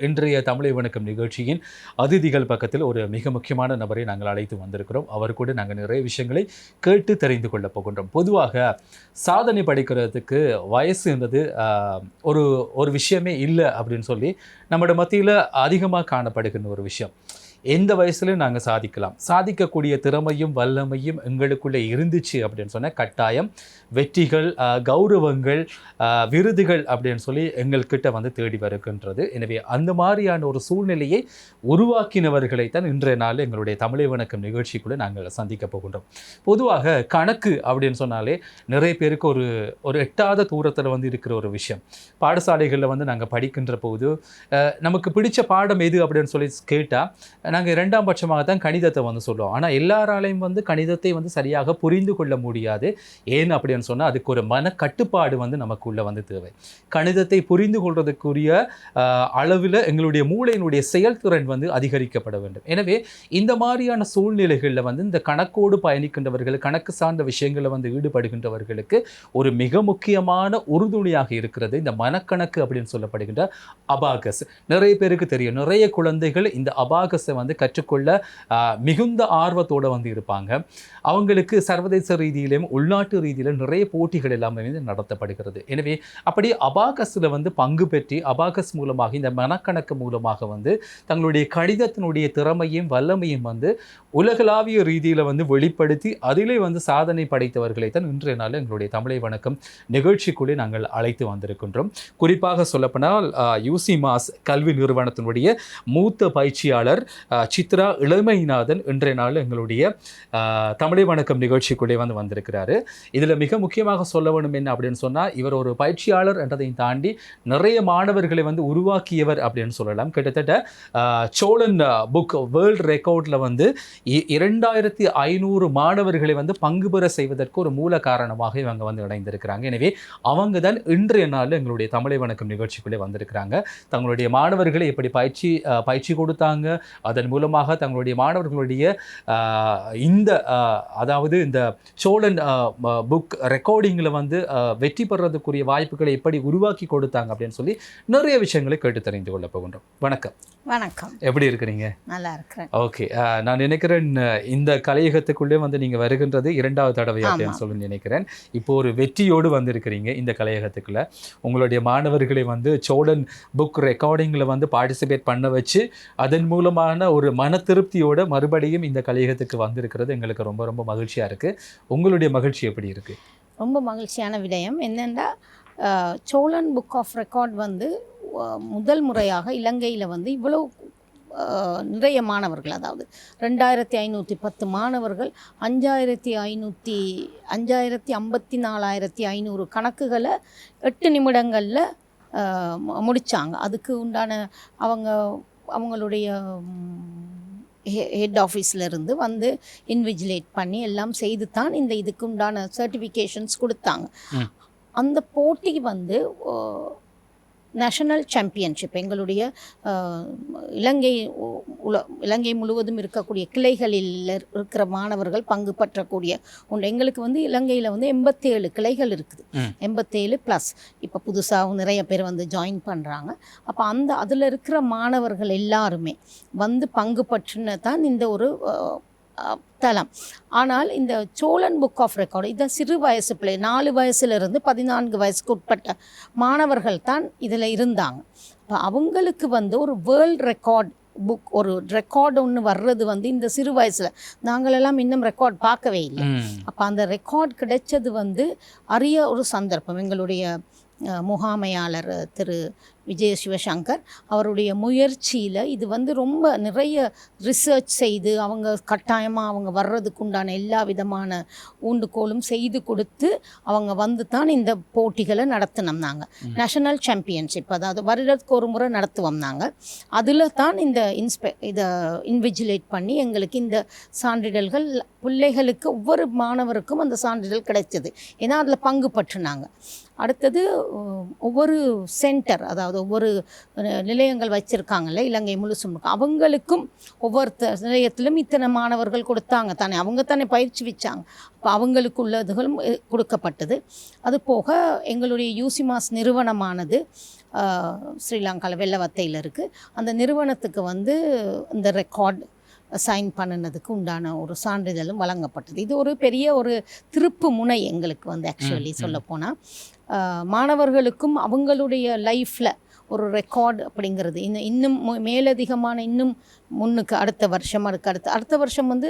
இன்றைய தமிழை வணக்கம் நிகழ்ச்சியின் அதிதிகள் பக்கத்தில் ஒரு மிக முக்கியமான நபரை நாங்கள் அழைத்து வந்திருக்கிறோம். அவர் கூட நாங்கள் நிறைய விஷயங்களை கேட்டு தெரிந்து கொள்ளப் போகின்றோம். பொதுவாக சாதனை படைக்கிறதுக்கு வயசுன்றது ஆஹ், ஒரு ஒரு விஷயமே இல்லை அப்படின்னு சொல்லி நம்மளோட மத்தியில் அதிகமாக காணப்படுகின்ற ஒரு விஷயம். எந்த வயசுலையும் நாங்கள் சாதிக்கலாம்? சாதிக்கக்கூடிய திறமையும் வல்லமையும் எங்களுக்குள்ளே இருந்துச்சு அப்படின்னு சொன்னால் கட்டாயம் வெற்றிகள் கௌரவங்கள் விருதுகள் அப்படின்னு சொல்லி எங்கள்கிட்ட வந்து தேடி வருகின்றது. எனவே அந்த மாதிரியான ஒரு சூழ்நிலையை உருவாக்கினவர்களை தான் இன்றைய நாள் எங்களுடைய தமிழை வணக்கம் நிகழ்ச்சிக்குள்ளே நாங்கள் சந்திக்க போகின்றோம். பொதுவாக கணக்கு அப்படின்னு சொன்னாலே நிறைய பேருக்கு ஒரு ஒரு எட்டாத தூரத்தில் வந்து இருக்கிற ஒரு விஷயம். பாடசாலைகளில் வந்து நாங்கள் படிக்கின்ற போது நமக்கு பிடிச்ச பாடம் எது அப்படின்னு சொல்லி கேட்டால் நாங்கள் இரண்டாம் பட்சமாக தான் கணிதத்தை வந்து சொல்லுவோம் ஆனால் எல்லாராலையும் வந்து கணிதத்தை வந்து சரியாக புரிந்து கொள்ள முடியாது. ஏன் அப்படின்னு சொன்னால் அதுக்கு ஒரு மன கட்டுப்பாடு வந்து நமக்குள்ளே வந்து தேவை. கணிதத்தை புரிந்து கொள்வதற்குரிய அளவில் எங்களுடைய மூளையினுடைய செயல்திறன் வந்து அதிகரிக்கப்பட வேண்டும். எனவே இந்த மாதிரியான சூழ்நிலைகளில் வந்து இந்த கணக்கோடு பயணிக்கின்றவர்கள் கணக்கு சார்ந்த விஷயங்களில் வந்து ஈடுபடுகின்றவர்களுக்கு ஒரு மிக முக்கியமான உறுதுணையாக இருக்கிறது இந்த மனக்கணக்கு அப்படின்னு சொல்லப்படுகின்ற அபாகஸ். நிறைய பேருக்கு தெரியும். நிறைய குழந்தைகள் இந்த அபாகஸை வந்து கற்றுக்கொள்ள மிகுந்த ஆர்வத்தோடு வந்து இருப்பாங்க. அவங்களுக்கு சர்வதேச ரீதியிலும் உள்நாட்டு ரீதியிலும் நிறைய போட்டிகள் எல்லாமே வந்து நடத்தப்படுகிறது. எனவே அப்படி அபாகஸில் வந்து பங்கு பெற்றி அபாகஸ் மூலமாக இந்த மனக்கணக்கு மூலமாக வந்து தங்களுடைய கடிதத்தினுடைய திறமையும் வல்லமையும் வந்து உலகளாவிய ரீதியில் வந்து வெளிப்படுத்தி அதிலே வந்து சாதனை படைத்தவர்களை தான் இன்றைய நாள் எங்களுடைய தமிழை வணக்கம் நிகழ்ச்சிக்குள்ளே நாங்கள் அழைத்து வந்திருக்கின்றோம். குறிப்பாக சொல்லப்போனால் யூசி மாஸ் கல்வி நிறுவனத்தினுடைய மூத்த பயிற்சியாளர் சித்ரா இளமைநாதன் இன்றைய நாள் எங்களுடைய தமிழை வணக்கம் நிகழ்ச்சிக்குள்ளே வந்து வந்திருக்கிறாரு. இதில் மிக முக்கியமாக சொல்ல வேண்டும் என்ன அப்படின்னு சொன்னால் இவர் ஒரு பயிற்சியாளர் என்றதையும் தாண்டி நிறைய மாணவர்களை வந்து உருவாக்கியவர் அப்படின்னு சொல்லலாம். கிட்டத்தட்ட சோழன் புக் வேர்ல்ட் ரெக்கார்டில் வந்து இ- இரண்டாயிரத்தி ஐநூறு மாணவர்களை வந்து பங்கு பெற செய்வதற்கு ஒரு மூல காரணமாக இவங்க வந்து இணைந்திருக்கிறாங்க. எனவே அவங்க தான் இன்றைய நாள் எங்களுடைய தமிழை வணக்கம் நிகழ்ச்சிக்குள்ளே வந்திருக்கிறாங்க. தங்களுடைய மாணவர்களை எப்படி பயிற்சி பயிற்சி கொடுத்தாங்க அதன் மூலமாக தங்களுடைய மாணவர்களுடைய இந்த அதாவது இந்த சோழன் புக் ரெக்கார்டிங்கில் வந்து வெற்றி பெறதுக்குரிய வாய்ப்புகளை எப்படி உருவாக்கி கொடுத்தாங்க அப்படின்னு சொல்லி நிறைய விஷயங்களை கேட்டு தெரிந்து கொள்ள போகின்றோம். வணக்கம். வணக்கம். எப்படி இருக்கிறீங்க? நல்லா இருக்கிறேன். ஓகே. நான் நினைக்கிறேன் இந்த கலையகத்துக்குள்ளே வந்து நீங்கள் வருகின்றது இரண்டாவது தடவை அப்படின்னு. சொல்லி நினைக்கிறேன். இப்போ ஒரு வெற்றியோடு வந்திருக்கிறீங்க இந்த கலையகத்துக்குள்ள. உங்களுடைய மாணவர்களை வந்து சோழன் புக் ரெக்கார்டிங்கில் வந்து பார்ட்டிசிபேட் பண்ண வச்சு அதன் மூலமான ஒரு மன திருப்தியோட மறுபடியும் இந்த கலையகத்துக்கு வந்திருக்கிறது எங்களுக்கு ரொம்ப ரொம்ப மகிழ்ச்சியாக இருக்குது உங்களுடைய மகிழ்ச்சி எப்படி இருக்குது ரொம்ப மகிழ்ச்சியான விடயம் என்னென்னா சோழன் புக் ஆஃப் ரெக்கார்ட் வந்து முதல் முறையாக இலங்கையில் வந்து இவ்வளோ நிறைய மாணவர்கள் அதாவது ரெண்டாயிரத்தி ஐநூற்றி பத்து மாணவர்கள் அஞ்சாயிரத்தி ஐநூற்றி அஞ்சாயிரத்தி ஐம்பத்தி நாலாயிரத்தி ஐநூறு கணக்குகளை எட்டு நிமிடங்களில் முடித்தாங்க அதுக்கு உண்டான அவங்க அவங்களுடைய ஹெட் ஆஃபீஸில் இருந்து வந்து இன்விஜிலேட் பண்ணி எல்லாம் செய்து தான் இந்த இதுக்கு உண்டான சர்டிஃபிகேஷன்ஸ் கொடுத்தாங்க. அந்த போட்டி வந்து நேஷனல் சாம்பியன்ஷிப் எங்களுடைய இலங்கை உல இலங்கை முழுவதும் இருக்கக்கூடிய கிளைகளில் இருக்கிற மாணவர்கள் பங்கு பற்றக்கூடிய ஒன்று. எங்களுக்கு வந்து இலங்கையில் வந்து எண்பத்தேழு கிளைகள் இருக்குது. எண்பத்தேழு ப்ளஸ் இப்போ புதுசாகவும் நிறைய பேர் வந்து ஜாயின் பண்ணுறாங்க அப்போ அந்த அதில் இருக்கிற மாணவர்கள் எல்லாருமே வந்து பங்கு பற்றின தான் இந்த ஒரு தளம். ஆனால் இந்த சோழன் புக் ஆஃப் ரெக்கார்டு இதை சிறு வயசு பிள்ளை நாலு வயசுலேருந்து பதினான்கு வயசுக்கு உட்பட்ட மாணவர்கள் தான் இதில் இருந்தாங்க. இப்போ அவங்களுக்கு வந்து ஒரு வேர்ல்ட் ரெக்கார்ட் புக் ஒரு ரெக்கார்டு ஒன்று வர்றது வந்து இந்த சிறு வயசில். நாங்களெல்லாம் இன்னும் ரெக்கார்ட் பார்க்கவே இல்லை. அப்போ அந்த ரெக்கார்ட் கிடைச்சது வந்து அரிய ஒரு சந்தர்ப்பம். எங்களுடைய முகாமையாளர் திரு விஜய சிவசங்கர் அவருடைய முயற்சியில் இது வந்து ரொம்ப நிறைய ரிசர்ச் செய்து அவங்க கட்டாயமாக அவங்க வர்றதுக்கு உண்டான எல்லா விதமான ஊண்டுகோலும் செய்து கொடுத்து அவங்க வந்து தான் இந்த போட்டிகளை நடத்தினோம் நாங்கள். நேஷனல் சாம்பியன்ஷிப் அதாவது வருடத்துக்கு ஒரு முறை நடத்துவோம் நாங்கள் அதில் தான் இந்த இன்ஸ்பெ இதை இன்விஜிலேட் பண்ணி எங்களுக்கு இந்த சான்றிதழ்கள் பிள்ளைகளுக்கு ஒவ்வொரு மாணவருக்கும் அந்த சான்றிதழ் கிடைச்சது ஏன்னா அதில் பங்கு பற்றுனாங்க. அடுத்தது ஒவ்வொரு சென்டர் அதாவது ஒவ்வொரு அஹ், நிலையங்கள் வச்சுருக்காங்கல்ல இலங்கை முழுசும். அவங்களுக்கும் ஒவ்வொரு நிலையத்திலும் இத்தனை மாணவர்கள் கொடுத்தாங்க. தானே அவங்க தானே பயிற்சி வச்சாங்க. அப்போ அவங்களுக்கு உள்ளதுகளும் கொடுக்கப்பட்டது. அது போக எங்களுடைய யூசிமாஸ் நிறுவனமானது ஸ்ரீலங்காவில் வெள்ளவத்தையில் இருக்குது அந்த நிறுவனத்துக்கு வந்து இந்த ரெக்கார்ட் சைன் பண்ணினதுக்கு உண்டான ஒரு சான்றிதழும் வழங்கப்பட்டது. இது ஒரு பெரிய ஒரு திருப்பு முனை எங்களுக்கு வந்து ஆக்சுவலி. சொல்லப்போனால் மாணவர்களுக்கும் அவங்களுடைய லைஃப்பில் ஒரு ரெக்கார்ட் அப்படிங்கிறது. இன்னும் இன்னும் மேலதிகமான இன்னும் முன்னுக்கு அடுத்த வருஷம் அதுக்கு அடுத்த அடுத்த வருஷம் வந்து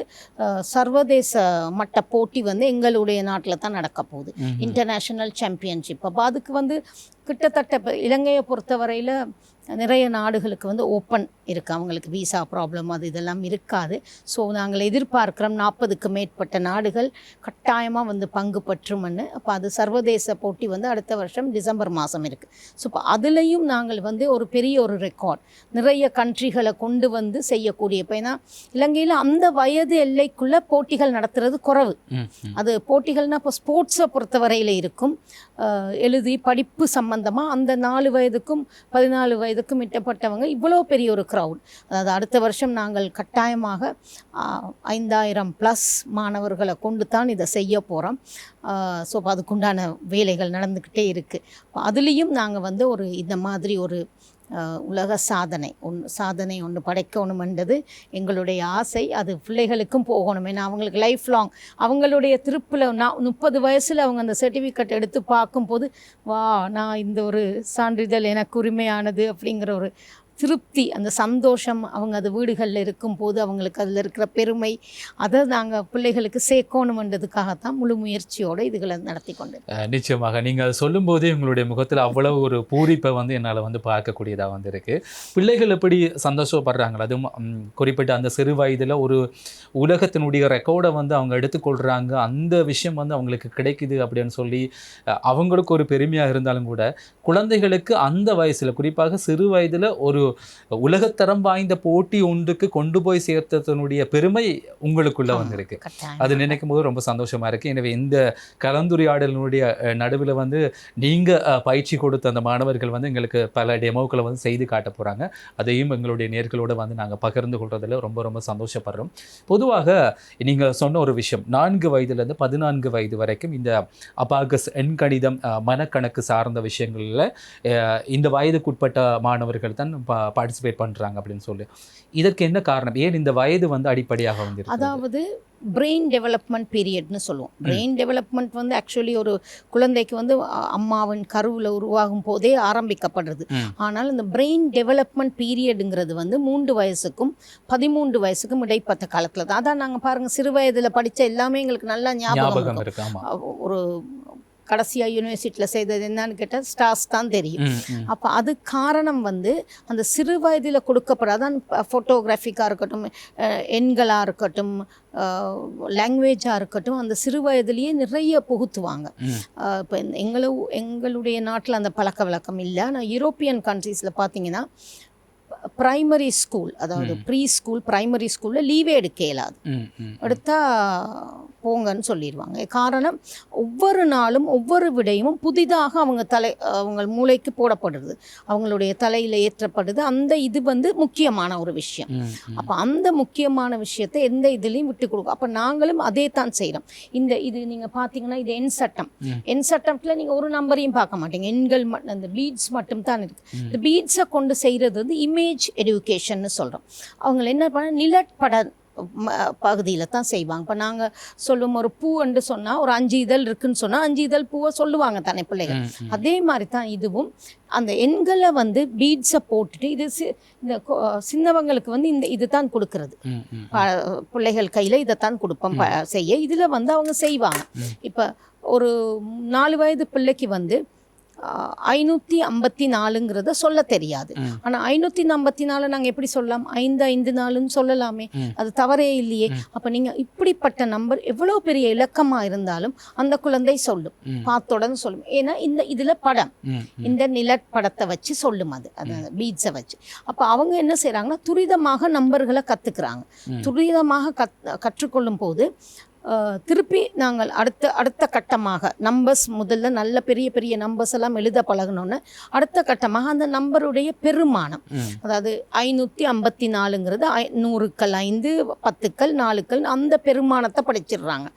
சர்வதேச மட்ட போட்டி வந்து எங்களுடைய நாட்டில் தான் நடக்க போகுது. இன்டர்நேஷ்னல் சாம்பியன்ஷிப் அப்போ அதுக்கு வந்து கிட்டத்தட்ட இப்போ இலங்கையை பொறுத்தவரையில் நிறைய நாடுகளுக்கு வந்து ஓப்பன் இருக்குது அவங்களுக்கு விசா ப்ராப்ளம் அது இதெல்லாம் இருக்காது. ஸோ நாங்கள் எதிர்பார்க்குறோம் நாற்பதுக்கு மேற்பட்ட நாடுகள் கட்டாயமாக வந்து பங்கு பற்றும்னு. அப்போ அது சர்வதேச போட்டி வந்து அடுத்த வருஷம் டிசம்பர் மாதம் இருக்குது ஸோ இப்போ அதுலேயும் நாங்கள் வந்து ஒரு பெரிய ஒரு ரெக்கார்ட் நிறைய கண்ட்ரிகளை கொண்டு வந்து செய்யக்கூடிய இப்போ ஏன்னா இலங்கையில் அந்த வயது எல்லைக்குள்ளே போட்டிகள் நடத்துறது குறைவு. அது போட்டிகள்னால் இப்போ ஸ்போர்ட்ஸை பொறுத்தவரையில் இருக்கும். எழுதி படிப்பு சம்பந்தமாக அந்த நாலு வயதுக்கும் பதினாலு வயதுக்கும் இட்டப்பட்டவங்க இவ்வளோ பெரிய ஒரு க்ரௌட் அதாவது அடுத்த வருஷம் நாங்கள் கட்டாயமாக ஐந்தாயிரம் ப்ளஸ் மாணவர்களை கொண்டு தான் இதை செய்ய போகிறோம் ஸோ அதுக்குண்டான வேலைகள் நடந்துக்கிட்டே இருக்குது அதுலேயும் நாங்கள் வந்து ஒரு இந்த மாதிரி ஒரு உலக சாதனை. ஒன்று சாதனை ஒன்று படைக்கணுமென்றது எங்களுடைய ஆசை. அது பிள்ளைகளுக்கும் போகணும். ஏன்னா அவங்களுக்கு லைஃப் லாங் அவங்களுடைய திருப்பில் நான் முப்பது வயசில் அவங்க அந்த சர்டிஃபிகேட் எடுத்து பார்க்கும்போது வா நான் இந்த ஒரு சான்றிதழ் எனக்கு உரிமையானது அப்படிங்கிற ஒரு திருப்தி அந்த சந்தோஷம் அவங்க அது வீடுகளில் இருக்கும்போது அவங்களுக்கு அதில் இருக்கிற பெருமை அதை நாங்கள் பிள்ளைகளுக்கு சேர்க்கணுமென்றதுக்காகத்தான் முழு முயற்சியோடு இதுகளை நடத்தி கொண்டு நிச்சயமாக. நீங்கள் அதை சொல்லும்போதே உங்களுடைய முகத்தில் அவ்வளவு ஒரு பூரிப்பை வந்து என்னால் வந்து பார்க்கக்கூடியதாக வந்து இருக்குது பிள்ளைகள் எப்படி சந்தோஷப்படுறாங்க? அதுவும் குறிப்பிட்ட அந்த சிறு வயதில் ஒரு உலகத்தினுடைய ரெக்கார்டை வந்து அவங்க எடுத்துக்கொள்கிறாங்க அந்த விஷயம் வந்து அவங்களுக்கு கிடைக்குது அப்படின்னு சொல்லி அவங்களுக்கு ஒரு பெருமையாக இருந்தாலும் கூட குழந்தைகளுக்கு அந்த வயசில் குறிப்பாக சிறு வயதில் ஒரு உலகத்தரம் வாய்ந்த போட்டி ஒன்றுக்கு கொண்டு போய் சேர்த்ததனுடைய பெருமை உங்களுக்குள்ள ஆமா. வந்து இருக்கு கட்டாயம் அது நினைக்கும் போது ரொம்ப சந்தோஷமா இருக்கு. எனவே இந்த கலந்துரையாடலினுடைய நடுவில் வந்து நீங்க அஹ், பயிற்சி கொடுத்த அந்த மாணவர்கள் வந்து எங்களுக்கு பல டெமோக்களை வந்து செய்து காட்ட போறாங்க. அதையும் எங்களுடைய நேர்களோட வந்து நாங்க பகிர்ந்து கொள்றதுல ரொம்ப ரொம்ப சந்தோஷப்படுறோம். பொதுவாக நீங்க சொன்ன ஒரு விஷயம் நான்கு வயதுல இருந்து பதினான்கு வயது வரைக்கும் இந்த அபாகஸ் எண்கணிதம் அஹ், மனக்கணக்கு சார்ந்த விஷயங்கள்ல இந்த வயதுக்குட்பட்ட மாணவர்கள் தான் பார்ட்டிசிபேட் பண்றாங்க அப்படின்னு சொல்லி. இதற்கு என்ன காரணம்? ஏன் இந்த வயது வந்து அடிப்படையாக வந்து? அதாவது பிரெயின் டெவலப்மெண்ட் பீரியட்னு சொல்லுவோம். பிரெயின் டெவலப்மெண்ட் வந்து ஆக்சுவலி ஒரு குழந்தைக்கு வந்து அம்மாவின் கருவில் உருவாகும் போதே ஆரம்பிக்கப்படுறது. ஆனால் இந்த பிரெயின் டெவலப்மெண்ட் பீரியடுங்கிறது வந்து மூன்று வயசுக்கும் பதிமூன்று வயசுக்கும் இடைப்பட்ட காலத்தில் தான். அதான் நாங்கள் பாருங்கள் சிறு வயதில் படித்த எல்லாமே எங்களுக்கு நல்லா ஞாபகம் இருக்கும். ஒரு கடைசியாக யூனிவர்சிட்டியில் செய்தது என்னன்னு கேட்டால் ஸ்டார்ஸ் தான் தெரியும். அப்போ அது காரணம் வந்து அந்த சிறு வயதில் கொடுக்கப்படாதான் ஃபோட்டோகிராஃபிக்காக இருக்கட்டும் எண்களாக இருக்கட்டும் லாங்குவேஜாக இருக்கட்டும் அந்த சிறு வயதிலேயே நிறைய புகுத்துவாங்க. இப்போ எங்களு எங்களுடைய நாட்டில் அந்த பழக்க வழக்கம் இல்லை ஆனால் யூரோப்பியன் கண்ட்ரீஸில் பார்த்தீங்கன்னா ப்ரைமரி ஸ்கூல் அதாவது ப்ரீ ஸ்கூல் ப்ரைமரி ஸ்கூலில் லீவே எடுக்க இயலாது ம், ம். எடுத்தா போங்கன்னு சொல்லிடுவாங்க காரணம் ஒவ்வொரு நாளும் ஒவ்வொரு விடயமும் புதிதாக அவங்க தலை அவங்க மூளைக்கு போடப்படுறது. அவங்களுடைய தலையில் ஏற்றப்படுது. அந்த இது வந்து முக்கியமான ஒரு விஷயம். அப்போ அந்த முக்கியமான விஷயத்தை எந்த இதுலேயும் விட்டு கொடுக்கும் அப்போ நாங்களும் அதே தான் செய்கிறோம் இந்த இது நீங்கள் பார்த்தீங்கன்னா இது எண் சட்டம். எண் சட்டத்தில் நீங்கள் ஒரு நம்பரையும் பார்க்க மாட்டீங்க. எண்கள் அந்த பீட்ஸ் மட்டும் தான் இருக்குது. இந்த பீட்ஸை கொண்டு செய்கிறது வந்து இமேஜ் எடுகேஷன்னு சொல்கிறோம் அவங்க என்ன பண்ண நிலப்பட பகுதியில் தான் செய்வாங்க. இப்போ நாங்கள் சொல்லும் ஒரு பூன்னு சொன்னால் ஒரு அஞ்சு இதழ் இருக்குன்னு சொன்னால் அஞ்சு இதழ் பூவை சொல்லுவாங்க தானே பிள்ளைகள். அதே மாதிரி தான் இதுவும் அந்த எண்களை வந்து பீட்ஸை போட்டுட்டு இது சி- இந்த சின்னவங்களுக்கு வந்து இந்த இது தான் கொடுக்கறது. பிள்ளைகள் கையில் இதைத்தான் கொடுப்போம் செய்ய. இதில் வந்து அவங்க செய்வாங்க. இப்போ ஒரு நாலு வயது பிள்ளைக்கு வந்து ஐநூற்றி ஐம்பத்தி நாலுங்கிறத சொல்ல தெரியாது. ஆனால் ஐநூற்றி ஐம்பத்தி நாலு நாங்கள் எப்படி சொல்லலாம் ஐந்து ஐந்து நாலுன்னு சொல்லலாமே. அது தவறே இல்லையே. அப்போ நீங்கள் இப்படிப்பட்ட நம்பர் எவ்வளோ பெரிய இலக்கமாக இருந்தாலும் அந்த குழந்தை சொல்லும். பார்த்தோடன்னு சொல்லும் ஏன்னா இந்த இதில் படம். இந்த நிலப்படத்தை வச்சு சொல்லும் அது அது பீட்ஸை வச்சு அப்போ அவங்க என்ன செய்கிறாங்கன்னா துரிதமாக நம்பர்களை கற்றுக்குறாங்க. துரிதமாக கத் கற்றுக்கொள்ளும் போது திருப்பி நாங்கள் அடுத்த அடுத்த கட்டமாக நம்பர்ஸ் முதல்ல நல்ல பெரிய பெரிய நம்பர்ஸ் எல்லாம் எழுத பழகணுன்னு அடுத்த கட்டமாக அந்த நம்பருடைய பெருமானம். அதாவது ஐநூற்றி ஐம்பத்தி நாலுங்கிறது ஐ நூறுக்கள் ஐந்து பத்துக்கள் நாலுக்கள் அந்த பெருமானத்தை படிச்சிடுறாங்க.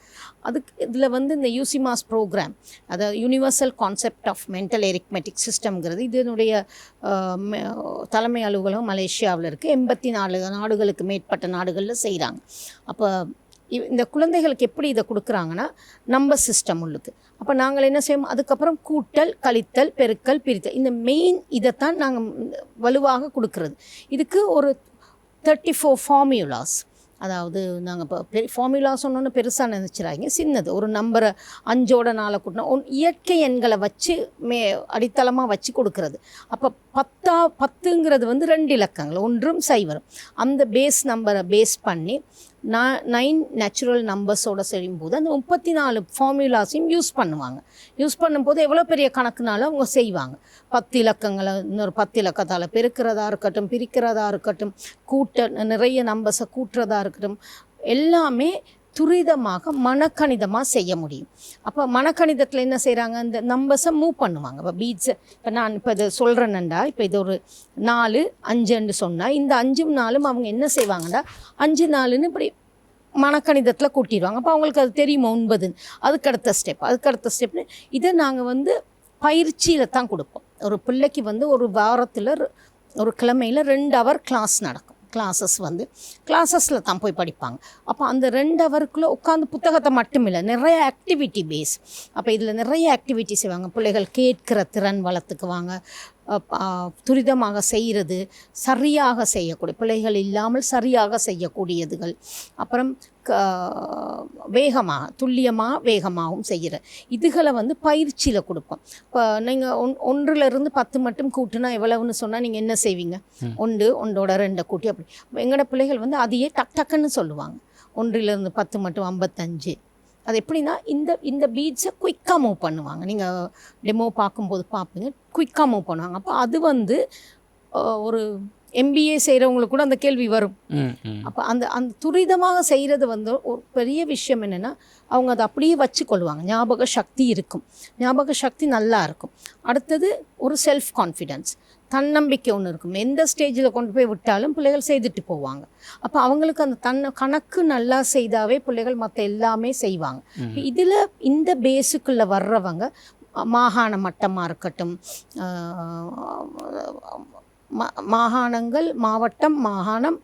அதுக்கு இதில் வந்து இந்த யூசிமாஸ் ப்ரோக்ராம் அதாவது universal concept of mental arithmetic சிஸ்டம்ங்கிறது இதனுடைய தலைமை அலுவலகம் மலேசியாவில் இருக்குது எண்பத்தி நாலு நாடுகளுக்கு மேற்பட்ட நாடுகளில் செய்கிறாங்க அப்போ இந்த குழந்தைகளுக்கு எப்படி இதை கொடுக்குறாங்கன்னா நம்பர் சிஸ்டம் உள்ளுக்கு. அப்போ நாங்கள் என்ன செய்வோம்? அதுக்கப்புறம் கூட்டல் கழித்தல் பெருக்கல் பிரித்தல். இந்த மெயின் இதைத்தான் நாங்கள் வலுவாக கொடுக்கறது. இதுக்கு ஒரு தேர்ட்டி ஃபோர் ஃபார்முலாஸ் அதாவது நாங்கள் இப்போ பெரிய ஃபார்முலா சொன்னோன்னு பெருசாக நினச்சிடாங்க சின்னது. ஒரு நம்பரை அஞ்சோட நாளை கூட்டினா ஒன் இயற்கை எண்களை வச்சு மே அடித்தளமாக வச்சு கொடுக்கறது. அப்போ பத்தா பத்துங்கிறது வந்து ரெண்டு இலக்கங்கள். ஒன்றும் சைவரும் அந்த பேஸ் நம்பரை பேஸ் பண்ணி நான் நைன் நேச்சுரல் நம்பர்ஸோட செய்யும்போது அந்த முப்பத்தி நாலு ஃபார்முலாஸையும் யூஸ் பண்ணுவாங்க. யூஸ் பண்ணும்போது எவ்வளோ பெரிய கணக்குனாலும் அவங்க செய்வாங்க. பத்து இலக்கங்களை இன்னொரு பத்து இலக்கத்தால் பெருக்கிறதா இருக்கட்டும் பிரிக்கிறதா இருக்கட்டும் கூட்ட நிறைய நம்பர்ஸை கூட்டுறதா இருக்கட்டும் எல்லாமே துரிதமாக மனக்கணிதமாக செய்ய முடியும். அப்போ மனக்கணிதத்தில் என்ன செய்கிறாங்க இந்த நம்பர்ஸை மூவ் பண்ணுவாங்க. இப்போ பீட்ஸை இப்போ நான் இப்போ இதை சொல்கிறேன்டா இப்போ இது ஒரு நாலு அஞ்சுன்னு சொன்னால் இந்த அஞ்சும் நாலும் அவங்க என்ன செய்வாங்கடா அஞ்சு நாலுன்னு இப்படி மனக்கணிதத்தில் கூட்டிடுவாங்க. அப்போ அவங்களுக்கு அது தெரியுமா? ஒன்பதுன்னு அதுக்கு அடுத்த ஸ்டெப் அதுக்கு அடுத்த ஸ்டெப்னு இதை நாங்கள் வந்து பயிற்சியில் தான் கொடுப்போம். ஒரு பிள்ளைக்கு வந்து ஒரு வாரத்தில் ஒரு கிழமையில் ரெண்டு ஹவர் கிளாஸ் நடக்கும். கிளாஸஸ் வந்து கிளாஸஸில் தான் போய் படிப்பாங்க. அப்போ அந்த ரெண்டு அவருக்குள்ளே உட்காந்து புத்தகத்தை மட்டும் இல்லை நிறைய ஆக்டிவிட்டி பேஸ் அப்போ இதில் நிறைய ஆக்டிவிட்டி செய்வாங்க. பிள்ளைகள் கேட்கிற திறன் வளர்த்துக்குவாங்க. துரிதமாக செய்கிறது சரியாக செய்யக்கூடிய பிள்ளைகள் இல்லாமல் சரியாக செய்யக்கூடியதுகள். அப்புறம் வேகமாக துல்லியமாக வேகமாகவும் செய்கிற இதுகளை வந்து பயிற்சியில் கொடுப்போம். இப்போ நீங்கள் ஒன் ஒன்றுலேருந்து பத்து மட்டும் கூட்டுனா எவ்வளவுன்னு சொன்னால் நீங்கள் என்ன செய்வீங்க? ஒன்று ஒன்றோட ரெண்டை கூட்டி அப்படி. அப்ப எங்களோட பிள்ளைகள் வந்து அதையே டக் டக்குன்னு சொல்லுவாங்க. ஒன்றிலிருந்து பத்து மட்டும் ஐம்பத்தஞ்சு. அது எப்படின்னா இந்த இந்த பீட்ஸை குயிக்காக மூவ் பண்ணுவாங்க. நீங்கள் டெமோ பார்க்கும்போது பார்ப்பீங்க. குயிக்காக மூவ் பண்ணுவாங்க. அப்போ அது வந்து ஒரு எம்பிஏ செய்கிறவங்களுக்கு கூட அந்த கேள்வி வரும். அப்போ அந்த அந்த துரிதமாக செய்கிறது வந்து ஒரு பெரிய விஷயம் என்னென்னா அவங்க அதை அப்படியே வச்சுக்கொள்வாங்க. ஞாபக சக்தி இருக்கும். ஞாபக சக்தி நல்லா இருக்கும். அடுத்தது ஒரு செல்ஃப் கான்ஃபிடென்ஸ் தன்னம்பிக்கை ஒன்று இருக்கும். எந்த ஸ்டேஜில் கொண்டு போய் விட்டாலும் பிள்ளைகள் செய்துட்டு போவாங்க. அப்போ அவங்களுக்கு அந்த தன்னை கணக்கு நல்லா செய்தாவே பிள்ளைகள் மற்ற எல்லாமே செய்வாங்க. இதில் இந்த பேஸுக்குள்ளே வர்றவங்க மாகாண மட்டமாக இருக்கட்டும் மா- மாகாணங்கள் மாவட்டம் மாகாணம்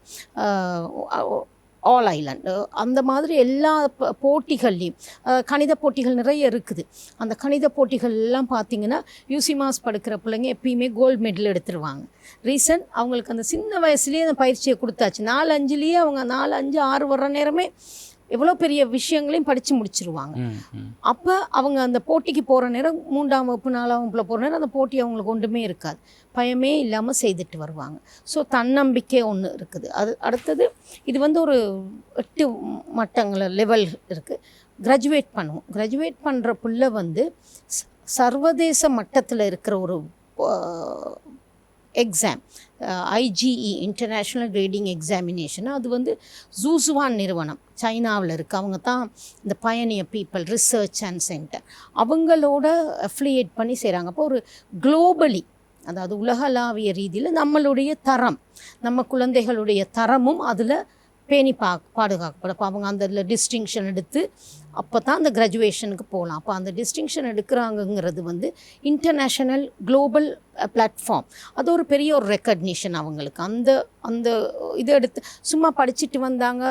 ஆல் ஐலண்ட் அந்த மாதிரி எல்லா போட்டிகள்லேயும் போட்டிகள்லையும் கணித போட்டிகள் நிறைய இருக்குது. அந்த கணித போட்டிகள் எல்லாம் பார்த்தீங்கன்னா யூசிமாஸ் படுக்கிற பிள்ளைங்க எப்பயுமே கோல்டு மெடல் எடுத்துருவாங்க. ரீசன் அவங்களுக்கு அந்த சின்ன வயசுலேயே அந்த பயிற்சியை கொடுத்தாச்சு. நாலு அஞ்சுலேயே அவங்க நாலு அஞ்சு ஆறு வர்ற நேரமே எவ்வளோ பெரிய விஷயங்களையும் படித்து முடிச்சிருவாங்க. அப்போ அவங்க அந்த போட்டிக்கு போகிற நேரம் மூன்றாம் வகுப்பு நாலாம் வகுப்பில் போகிற நேரம் அந்த போட்டி அவங்களுக்கு ஒன்றுமே இருக்காது. பயமே இல்லாமல் செய்துட்டு வருவாங்க. ஸோ தன்னம்பிக்கை ஒன்று இருக்குது. அது அடுத்தது இது வந்து ஒரு எட்டு மட்டங்கள லெவல் இருக்குது கிராஜுவேட் பண்ணுவோம். கிராஜுவேட் பண்ணுற புள்ள வந்து சர்வதேச மட்டத்தில் இருக்கிற ஒரு exam IGE international grading examination அது வந்து ஜூசுவான் நிறுவனம். சைனாவில் இருக்குது அவங்க தான் இந்த பயணிய பீப்பிள் ரிசர்ச் அண்ட் சென்டர் அவங்களோட அஃப்ளியேட் பண்ணி செய்கிறாங்க அப்போ ஒரு குளோபலி அதாவது உலகளாவிய ரீதியில் நம்மளுடைய தரம் நம்ம குழந்தைகளுடைய தரமும் அதில் பேணி பா பாதுகாக்கப்படும். அப்போ அவங்க அந்த இதில் டிஸ்டிங்ஷன் எடுத்து அப்போ தான் அந்த கிராஜுவேஷனுக்கு போகலாம் அப்போ அந்த டிஸ்டிங்ஷன் எடுக்கிறாங்கங்கிறது வந்து இன்டர்நேஷனல் குளோபல் பிளாட்ஃபார்ம் அது ஒரு பெரிய ஒரு ரெக்கக்னிஷன் அவங்களுக்கு. அந்த அந்த இதை எடுத்து சும்மா படிச்சுட்டு வந்தாங்க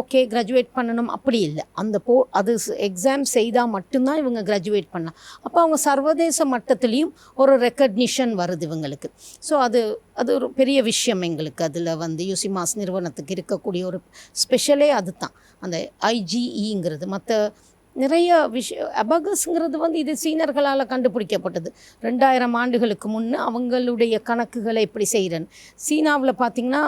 ஓகே கிராஜுவேட் பண்ணணும். அப்படி இல்லை. அந்த போ அது எக்ஸாம் செய்தால் மட்டும்தான் இவங்க கிராஜுவேட் பண்ணலாம். அப்போ அவங்க சர்வதேச மட்டத்துலேயும் ஒரு ரெக்கக்னிஷன் வருது இவங்களுக்கு. ஸோ அது அது ஒரு பெரிய விஷயம் எங்களுக்கு. அதில் வந்து யூசிமாஸ் நிறுவனத்துக்கு இருக்கக்கூடிய ஒரு ஸ்பெஷலே அதுதான். அந்த ஐஜிஇங்கிறது மற்ற நிறைய விஷய அபகஸ்ங்கிறது வந்து இது சீனர்களால் கண்டுபிடிக்கப்பட்டது. ரெண்டாயிரம் ஆண்டுகளுக்கு முன்னே அவங்களுடைய கணக்குகளை எப்படி செய்கிறேன் சீனாவில் பார்த்திங்கன்னா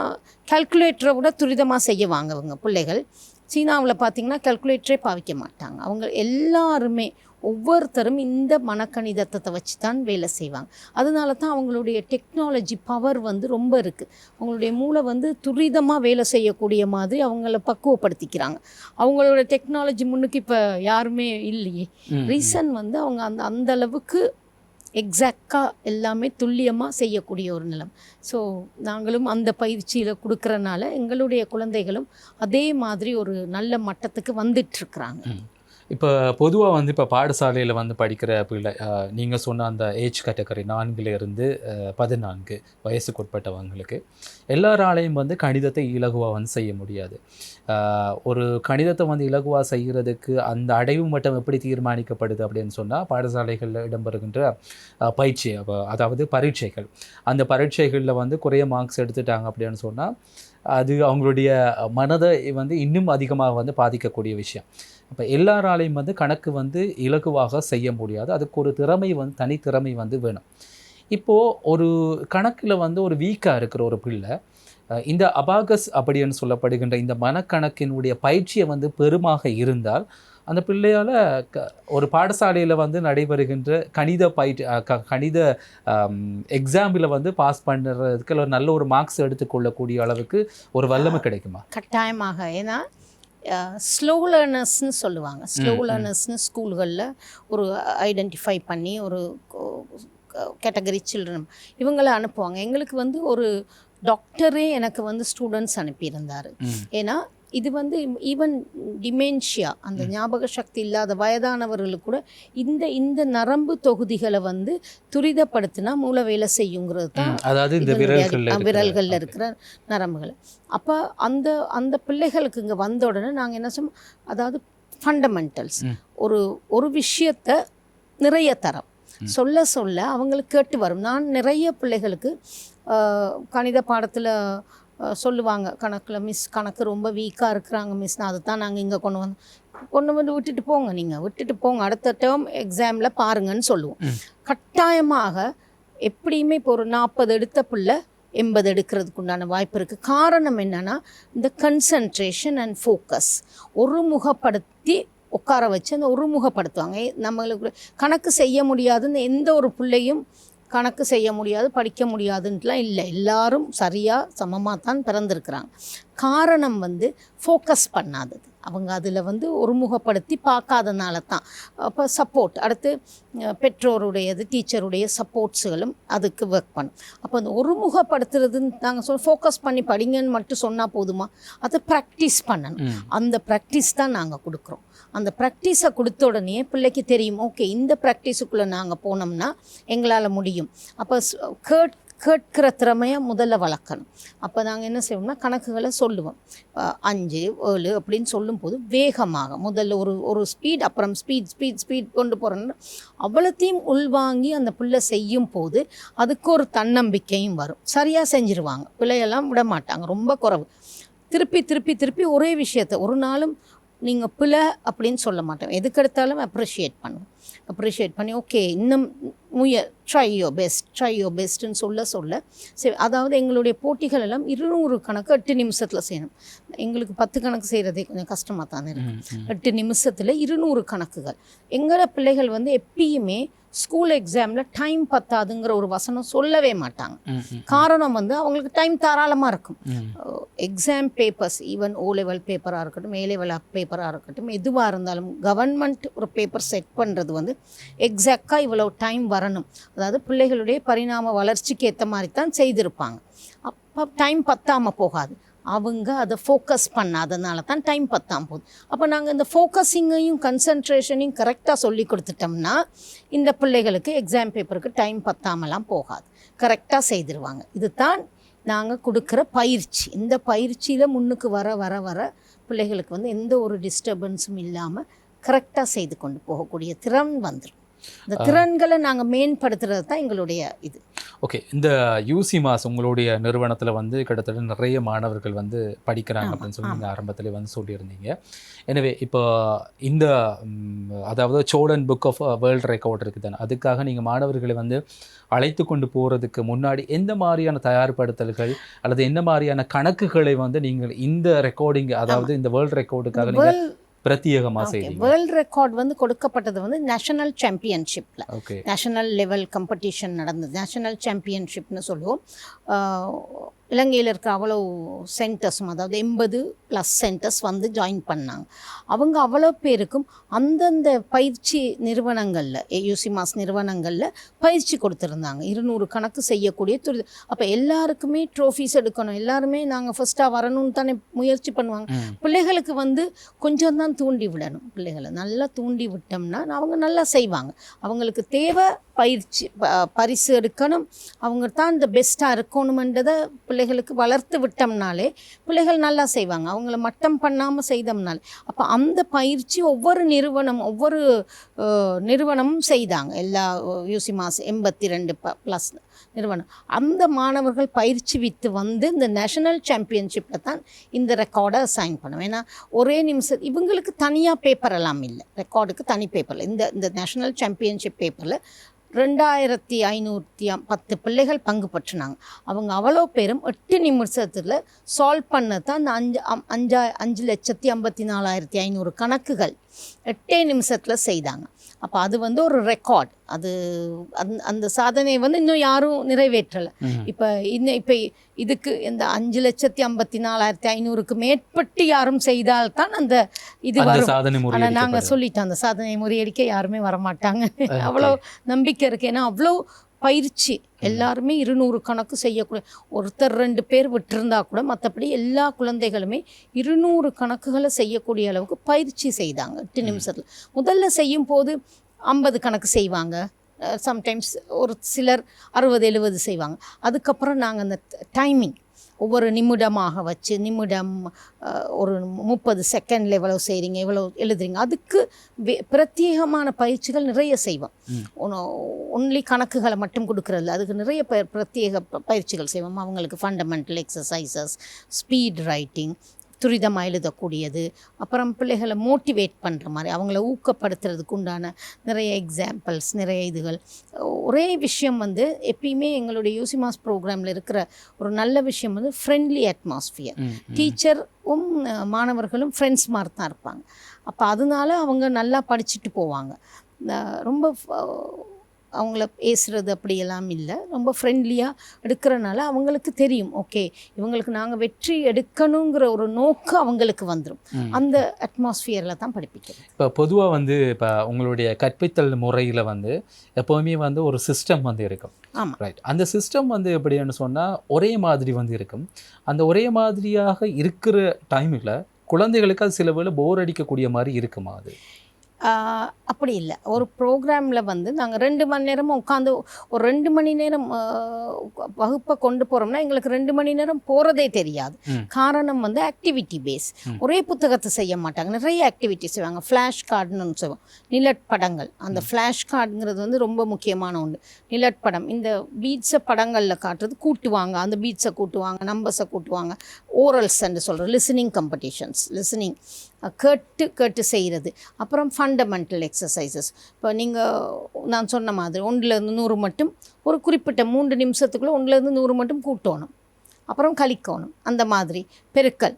கால்குலேட்டரை விட துரிதமாக செய்யவாங்க அவங்க பிள்ளைகள். சீனாவில் பார்த்திங்கன்னா கல்குலேட்டரே பாவிக்க மாட்டாங்க. அவங்க எல்லாருமே ஒவ்வொருத்தரும் இந்த மனக்கணிதத்தை வச்சு தான் வேலை செய்வாங்க. அதனால தான் அவங்களுடைய டெக்னாலஜி பவர் வந்து ரொம்ப இருக்குது அவங்களுடைய மூளை வந்து துரிதமாக வேலை செய்யக்கூடிய மாதிரி அவங்கள பக்குவப்படுத்திக்கிறாங்க. அவங்களோட டெக்னாலஜி முன்னுக்கு இப்போ யாருமே இல்லையே. ரீசன் வந்து அவங்க அந்த அந்த அளவுக்கு எக்ஸாக்டாக எல்லாமே துல்லியமாக செய்யக்கூடிய ஒரு நிலம். ஸோ நாங்களும் அந்த பயிற்சியில் கொடுக்கறனால எங்களுடைய குழந்தைகளும் அதே மாதிரி ஒரு நல்ல மட்டத்துக்கு வந்துட்டுருக்குறாங்க இப்போ பொதுவாக வந்து இப்போ பாடசாலையில் வந்து படிக்கிற பிள்ளை நீங்கள் சொன்ன அந்த ஏஜ் கேட்டகரி நான்குலேருந்து பதினான்கு வயசுக்குட்பட்டவங்களுக்கு எல்லாராலையும் வந்து கணிதத்தை இலகுவாக வந்து செய்ய முடியாது. ஒரு கணிதத்தை வந்து இலகுவாக செய்கிறதுக்கு அந்த அடைவு மட்டம் எப்படி தீர்மானிக்கப்படுது அப்படின்னு சொன்னால் பாடசாலைகளில் இடம்பெறுகின்ற பயிற்சி அதாவது பரீட்சைகள். அந்த பரீட்சைகளில் வந்து குறைய மார்க்ஸ் எடுத்துட்டாங்க அப்படின்னு சொன்னால் அது அவங்களுடைய மனதை வந்து இன்னும் அதிகமாக வந்து பாதிக்கக்கூடிய விஷயம். அப்போ எல்லாராலையும் வந்து கணக்கு வந்து இலகுவாக செய்ய முடியாது. அதுக்கு ஒரு திறமை வந்து தனித்திறமை வந்து வேணும். இப்போது ஒரு கணக்கில் வந்து ஒரு வீக்காக இருக்கிற ஒரு பிள்ளை இந்த அபாகஸ் அப்படின்னு சொல்லப்படுகின்ற இந்த மனக்கணக்கினுடைய பயிற்சியை வந்து பெருமாக இருந்தால் அந்த பிள்ளையால் க ஒரு பாடசாலையில் வந்து நடைபெறுகின்ற கணித பயிற்சி க கணித எக்ஸாம்பில் வந்து பாஸ் பண்ணுறதுக்கு நல்ல ஒரு மார்க்ஸ் எடுத்துக்கொள்ளக்கூடிய அளவுக்கு ஒரு வல்லமை கிடைக்குமா? கட்டாயமாக. ஏன்னா ஸ்லோ லேர்னர்ஸ்னு சொல்லுவாங்க. ஸ்லோ. லேர்னர்ஸ்னு ஸ்கூல்களில் ஒரு ஐடென்டிஃபை பண்ணி ஒரு கேட்டகரி சில்ட்ரன் இவங்கள அனுப்புவாங்க. எங்களுக்கு வந்து ஒரு டாக்டரே எனக்கு வந்து ஸ்டூடெண்ட்ஸ் அனுப்பியிருந்தார். ஏன்னா இது வந்து ஈவன் டிமென்ஷியா அந்த. ஞாபக சக்தி இல்லாத வயதானவர்களுக்கு கூட இந்த இந்த நரம்பு தொகுதிகளை வந்து துரிதப்படுத்தினா மூளை வேலை செய்யுங்கிறது தான் அதாவது இந்த விரல்கள்ல இருக்கிற- நரம்புகள் அப்போ அந்த அந்த பிள்ளைகளுக்கு இங்கே வந்த உடனே நாங்கள் என்ன சொன்னோம் அதாவது ஃபண்டமெண்டல்ஸ். ஒரு ஒரு விஷயத்த நிறைய தரம். சொல்ல சொல்ல அவங்களுக்கு கேட்டு வரும் நான் நிறைய பிள்ளைகளுக்கு கணித பாடத்தில் சொல்லுவாங்க கணக்கில் மிஸ் கணக்கு ரொம்ப வீக்காக இருக்கிறாங்க மிஸ் நான் அதை தான் நாங்கள் இங்கே கொண்டு வந்து கொண்டு வந்து விட்டுட்டு போங்க நீங்கள் விட்டுட்டு போங்க. அடுத்த டேர்ம் எக்ஸாமில் பாருங்கன்னு சொல்லுவோம். கட்டாயமாக எப்படியுமே இப்போ ஒரு நாற்பது எடுத்த பிள்ளை எண்பது எடுக்கிறதுக்கு உண்டான வாய்ப்பு இருக்குது காரணம் என்னன்னா இந்த கன்சன்ட்ரேஷன் அண்ட் ஃபோக்கஸ் ஒருமுகப்படுத்தி உட்கார வச்சு அந்த ஒருமுகப்படுத்துவாங்க. நம்மளுக்கு கணக்கு செய்ய முடியாதுன்னு எந்த ஒரு பிள்ளையும் கணக்கு செய்ய முடியாது படிக்க முடியாதுன்ட்டுலாம் இல்லை. எல்லாரும் சரியாக சமமாக தான் பிறந்திருக்கிறாங்க. காரணம் வந்து ஃபோக்கஸ் பண்ணாதது. அவங்க அதில் வந்து ஒருமுகப்படுத்தி பார்க்காதனால தான். அப்போ சப்போர்ட் அடுத்து பெற்றோருடையது டீச்சருடைய சப்போர்ட்ஸுகளும் அதுக்கு ஒர்க் பண்ணும். அப்போ அந்த ஒருமுகப்படுத்துறதுன்னு நாங்கள் சொல் ஃபோக்கஸ் பண்ணி படிங்கன்னு மட்டும் சொன்னால் போதுமா? அதை ப்ராக்டிஸ் பண்ணணும். அந்த ப்ராக்டிஸ் தான் நாங்கள் கொடுக்குறோம். அந்த ப்ராக்டிஸை கொடுத்த உடனே பிள்ளைக்கு தெரியும். ஓகே இந்த ப்ராக்டிஸுக்குள்ளே நாங்கள் போனோம்னா எங்களால் முடியும். அப்போ கேட் கேட்கிற திறமையை முதல்ல வளர்க்கணும். அப்போ நாங்கள் என்ன செய்வோம்னா கணக்குகளை சொல்லுவோம். அஞ்சு ஏழு அப்படின்னு சொல்லும்போது வேகமாக முதல்ல ஒரு ஒரு ஸ்பீட் அப்புறம் ஸ்பீட் ஸ்பீட் ஸ்பீட் கொண்டு போகிறோன்னா அவ்வளோத்தையும் உள்வாங்கி அந்த பிள்ளை செய்யும் போது அதுக்கு ஒரு தன்னம்பிக்கையும் வரும். சரியாக செஞ்சுருவாங்க. பிள்ளையெல்லாம் விட மாட்டாங்க. ரொம்ப குறவு. திருப்பி திருப்பி திருப்பி ஒரே விஷயத்தை ஒரு நாளும் நீங்கள் பிழை அப்படின்னு சொல்ல மாட்டோம். எதுக்கெடுத்தாலும் அப்ரிஷியேட் பண்ணுவோம். அப்ரிஷியேட் பண்ணி ஓகே இன்னும் முய try your best try your பெஸ்ட்டுன்னு சொல்ல சொல்ல சரி அதாவது எங்களுடைய போட்டிகள் எல்லாம் இருநூறு கணக்கு எட்டு நிமிஷத்தில் செய்யணும். எங்களுக்கு பத்து கணக்கு செய்கிறதே கொஞ்சம் கஷ்டமாக தானே இருக்கு. ம், ம். எட்டு நிமிஷத்தில் இருநூறு கணக்குகள். எங்களோட பிள்ளைகள் வந்து எப்பயுமே ஸ்கூல் எக்ஸாமில் டைம் பத்தாதுங்கிற ஒரு வசனம் சொல்லவே மாட்டாங்க. காரணம் வந்து அவங்களுக்கு டைம் தாராளமாக இருக்கும். Exam papers even O level பேப்பராக இருக்கட்டும் ஏ லெவல் பேப்பராக இருக்கட்டும் எதுவாக இருந்தாலும் கவர்மெண்ட் ஒரு பேப்பர் செட் பண்ணுறது வந்து எக்ஸாக்டாக இவ்வளோ டைம் வரணும். அதாவது பிள்ளைகளுடைய பரிணாம வளர்ச்சிக்கு ஏற்ற மாதிரி தான் செய்திருப்பாங்க. அப்போ டைம் பத்தாமல் போகாது. அவங்க அதை ஃபோக்கஸ் பண்ணாதனால தான் டைம் பத்தாம போகுது. அப்போ நாங்கள் இந்த ஃபோக்கஸிங்கையும் கன்சன்ட்ரேஷனையும் கரெக்டாக சொல்லி கொடுத்துட்டோம்னா இந்த பிள்ளைகளுக்கு எக்ஸாம் பேப்பருக்கு டைம் பத்தாமலாம் போகாது. கரெக்டாக செய்திருவாங்க. இதுதான் நாங்கள் கொடுக்குற பயிற்சி. இந்த பயிற்சியில் முன்னுக்கு வர வர வர பிள்ளைகளுக்கு வந்து எந்த ஒரு டிஸ்டர்பன்ஸும் இல்லாமல் கரெக்டாக செய்து கொண்டு போகக்கூடிய திறன் வந்துடும் இந்த திறன்களை நாங்கள் மேம்படுத்துறது தான் எங்களுடைய இது. ஓகே இந்த யூசி மாஸ் உங்களுடைய நிறுவனத்தில் வந்து கிட்டத்தட்ட நிறைய மாணவர்கள் வந்து படிக்கிறாங்க அப்படின்னு சொல்லி நீங்கள் ஆரம்பத்திலே வந்து சொல்லியிருந்தீங்க. எனவே இப்போ இந்த அதாவது Cholan book of world record இருக்குது தானே அதுக்காக நீங்கள் மாணவர்களை வந்து அழைத்து கொண்டு போகிறதுக்கு முன்னாடி எந்த மாதிரியான தயார்படுத்தல்கள் அல்லது என்ன மாதிரியான கணக்குகளை வந்து நீங்கள் இந்த ரெக்கார்டிங் அதாவது இந்த வேர்ல்ட் ரெக்கார்டுக்காக நீங்கள் பிரத்யேகமாக செய்தீங்க. வேர்ல்ட் ரெக்கார்ட் வந்து கொடுக்கப்பட்டது வந்து நேஷனல் சாம்பியன்ஷிப்பில் நேஷனல் லெவல் காம்படிஷன் நடந்தது. நேஷனல் சாம்பியன்ஷிப்னு சொல்லுவோம். இலங்கையில் இருக்க அவ்வளோ சென்டர்ஸும் அதாவது எண்பது ப்ளஸ் சென்டர்ஸ் வந்து ஜாயின் பண்ணாங்க. அவங்க அவ்வளோ பேருக்கும் அந்தந்த பயிற்சி நிறுவனங்களில் ஏயுசி மாஸ் நிறுவனங்களில் பயிற்சி கொடுத்துருந்தாங்க. இருநூறு கணக்கு செய்யக்கூடிய துரித அப்போ எல்லாருக்குமே ட்ரோஃபீஸ் எடுக்கணும். எல்லாருமே நாங்கள் ஃபஸ்ட்டாக வரணும்னு தானே முயற்சி பண்ணுவாங்க. பிள்ளைகளுக்கு வந்து கொஞ்சம் தான் தூண்டி விடணும். பிள்ளைகளை நல்லா தூண்டி விட்டோம்னா அவங்க நல்லா செய்வாங்க. அவங்களுக்கு தேவை பயிற்சி ப- பரிசு எடுக்கணும். அவங்க தான் இந்த பெஸ்ட்டாக இருக்கணுமென்றதை பிள்ளைகளுக்கு வளர்த்து விட்டோம்னாலே பிள்ளைகள் நல்லா செய்வாங்க. அவங்கள மட்டம் பண்ணாமல் செய்தோம்னாலே. அப்போ அந்த பயிற்சி ஒவ்வொரு நிறுவனம் ஒவ்வொரு நிறுவனமும் செய்தாங்க. எல்லா யூசி மாதம் எண்பத்தி ரெண்டு ப ப்ளஸ் நிறுவனம். அந்த மாணவர்கள் பயிற்சி வித்து வந்து இந்த நேஷனல் சாம்பியன்ஷிப்பில் தான் இந்த ரெக்கார்டை சைன் பண்ணுவோம் ஏன்னா ஒரே நிமிஷம் இவங்களுக்கு தனியாக பேப்பர் எல்லாம் இல்லை. ரெக்கார்டுக்கு தனி பேப்பரில் இந்த இந்த நேஷனல் சாம்பியன்ஷிப் பேப்பரில் ரெண்டாயிரத்தி ஐநூற்றி பத்து பிள்ளைகள் பங்கு பற்றினாங்க. அவங்க அவ்வளோ பேரும் எட்டு நிமிஷத்தில் சால்வ் பண்ண தான் அந்த அஞ்சு அம்- அஞ்சா அஞ்சு லட்சத்தி ஐம்பத்தி நாலாயிரத்தி ஐநூறு கணக்குகள் எட்டே நிமிஷத்தில் செய்தாங்க. அப்போ அது வந்து ஒரு ரெக்கார்ட் அது அந்த அந்த சாதனையை வந்து இன்னும் யாரும் நிறைவேற்றலை. இப்போ இன்னும் இப்போ இதுக்கு இந்த அஞ்சு லட்சத்தி ஐம்பத்தி நாலாயிரத்தி ஐநூறுக்கு மேற்பட்டு யாரும் செய்தால்தான் அந்த இது வரும். ஆனால். நாங்கள் சொல்லிட்டோம் அந்த சாதனை முறியடிக்க யாருமே வரமாட்டாங்க. அவ்வளோ நம்பிக்கை இருக்கு. ஏன்னா அவ்வளோ பயிற்சி. எல்லாருமே இருநூறு கணக்கு செய்யக்கூடிய ஒருத்தர் ரெண்டு பேர் விட்டிருந்தா கூட மற்றபடி எல்லா குழந்தைகளுமே இருநூறு கணக்குகளை செய்யக்கூடிய அளவுக்கு பயிற்சி செய்தாங்க. எட்டு நிமிஷத்தில். முதல்ல செய்யும் போது ஐம்பது கணக்கு செய்வாங்க. சம்டைம்ஸ் ஒரு சிலர் அறுபது எழுபது செய்வாங்க. அதுக்கப்புறம் நாங்கள் அந்த டைமிங் ஒவ்வொரு நிமிடமாக வச்சு நிமிடம் ஒரு முப்பது செகண்டில் எவ்வளோ செய்கிறீங்க எவ்வளோ எழுதுறீங்க. அதுக்கு பிரத்யேகமான பயிற்சிகள் நிறைய செய்வோம். ஒன்லி கணக்குகளை மட்டும் கொடுக்கறதில்ல. அதுக்கு நிறைய ப பிரத்யேக பயிற்சிகள் செய்வோம். அவங்களுக்கு ஃபண்டமெண்டல் எக்ஸசைசஸ் ஸ்பீட் ரைட்டிங் துரிதமாக எழுதக்கூடியது. அப்புறம் பிள்ளைகளை மோட்டிவேட் பண்ணுற மாதிரி அவங்கள ஊக்கப்படுத்துறதுக்கு உண்டான நிறைய எக்ஸாம்பிள்ஸ் நிறைய இதுகள். ஒரே விஷயம் வந்து எப்பயுமே எங்களுடைய யூசிமாஸ் ப்ரோக்ராமில் இருக்கிற ஒரு நல்ல விஷயம் வந்து ஃப்ரெண்ட்லி அட்மாஸ்ஃபியர். டீச்சரும் மாணவர்களும் ஃப்ரெண்ட்ஸ் மாதிரி தான் இருப்பாங்க. அப்போ அதனால அவங்க நல்லா படிச்சுட்டு போவாங்க. ரொம்ப அவங்கள பேசுகிறது அப்படியெல்லாம் இல்லை. ரொம்ப ஃப்ரெண்ட்லியாக எடுக்கிறனால அவங்களுக்கு தெரியும். ஓகே இவங்களுக்கு நாங்கள் வெற்றி எடுக்கணுங்கிற ஒரு நோக்கம் அவங்களுக்கு வந்துடும். அந்த அட்மாஸ்ஃபியரில் தான் படிப்பிக்கிறோம் இப்போ பொதுவாக வந்து இப்போ உங்களுடைய கற்பித்தல் முறையில் வந்து எப்போவுமே வந்து ஒரு சிஸ்டம் வந்து இருக்கும். ஆமா. ரைட் அந்த சிஸ்டம் வந்து எப்படின்னு சொன்னால் ஒரே மாதிரி வந்து இருக்கும். அந்த ஒரே மாதிரியாக இருக்கிற டைமில் குழந்தைகளுக்கு அது சில வேளை போர் அடிக்கக்கூடிய மாதிரி இருக்குமா அது? அப்படி இல்லை. ஒரு ப்ரோக்ராமில் வந்து நாங்கள் ரெண்டு மணி நேரம் உட்காந்து ஒரு ரெண்டு மணி நேரம் வகுப்பை கொண்டு போகிறோம்னா எங்களுக்கு ரெண்டு மணி நேரம் போகிறதே தெரியாது. காரணம் வந்து ஆக்டிவிட்டி பேஸ். ஒரே புத்தகத்தை செய்ய மாட்டாங்க. நிறைய ஆக்டிவிட்டி செய்வாங்க. ஃப்ளாஷ் கார்டுன்னு செய்வோம் நிலட்படங்கள் அந்த ஃப்ளாஷ் கார்டுங்கிறது வந்து ரொம்ப முக்கியமான ஒன்று நிலட்படம் இந்த பீட்ஸை படங்களில் காட்டுறது கூட்டுவாங்க. அந்த பீட்ஸை கூட்டுவாங்க. நம்பர்ஸை கூட்டுவாங்க. ஓரல்ஸ் என்று சொல்கிறோம் லிசனிங் காம்படிஷன்ஸ் லிசனிங் கேட்டு கேட்டு செய்கிறது. அப்புறம் ஃபண்டமெண்டல் எக்ஸசைசஸ் இப்போ நீங்கள் நான் சொன்ன மாதிரி ஒன்றுலேருந்து நூறு மட்டும் ஒரு குறிப்பிட்ட மூன்று நிமிஷத்துக்குள்ளே ஒன்றுலேருந்து நூறு மட்டும் கூட்டணும். அப்புறம் கழிக்கணும். அந்த மாதிரி பெருக்கல்.